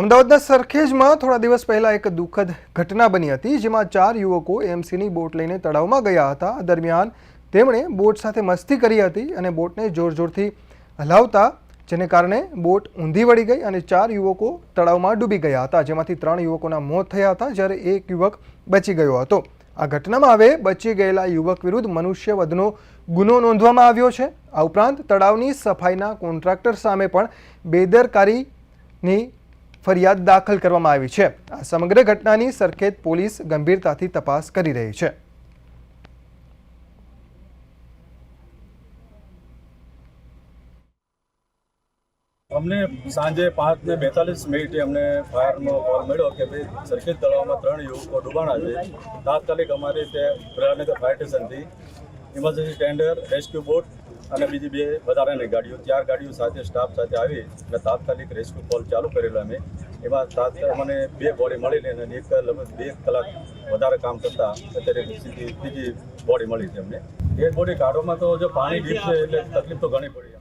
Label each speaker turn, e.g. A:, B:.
A: અમદાવાદના સરખેજમાં થોડા દિવસ પહેલા એક દુઃખદ ઘટના બની હતી, જેમાં ચાર યુવકો એમસીની બોટ લઈને તળાવમાં ગયા હતા. દરમિયાન તેમણે બોટ સાથે મસ્તી કરી હતી અને બોટને જોર જોરથી હલાવતા, જેને કારણે બોટ ઊંધી વળી ગઈ અને ચાર યુવકો તળાવમાં ડૂબી ગયા હતા, જેમાંથી ત્રણ યુવકોના મોત થયા હતા, જ્યારે એક યુવક બચી ગયો હતો. આ ઘટનામાં હવે બચી ગયેલા યુવક વિરુદ્ધ મનુષ્યવધનો ગુનો નોંધવામાં આવ્યો છે. આ ઉપરાંત તળાવની સફાઈના કોન્ટ્રાક્ટર સામે પણ બેદરકારીની ફરિયાદ દાખલ કરવામાં આવી છે. આ સમગ્ર ઘટનાની સરખેજ પોલીસ ગંભીરતાથી તપાસ કરી રહી છે.
B: અમને સાંજે પાંચ ને બેતાલીસ મિનિટે અમને ફાયરનો કોલ મળ્યો કે ભાઈ સરખેજ તળાવમાં ત્રણ યુવકો ડૂબાણા છે. તાત્કાલિક અમારે તે પ્રયાનગર ફાયર સ્ટેશનથી ઇમરજન્સી ટેન્ડર રેસ્ક્યુ બોટ અને બીજી બે વધારાની ગાડીઓ, ચાર ગાડીઓ સાથે સ્ટાફ સાથે આવી અને તાત્કાલિક રેસ્ક્યુ કોલ ચાલુ કરેલો અમે. એમાં તાત્કાલિક મને બે બોડી મળેલી અને એક બે કલાક વધારે કામ કરતા અત્યારે સીધી બીજી બોડી મળી છે અમને. એ બોડી કાઢવામાં તો જો પાણી ડીપ છે એટલે તકલીફ તો ઘણી પડી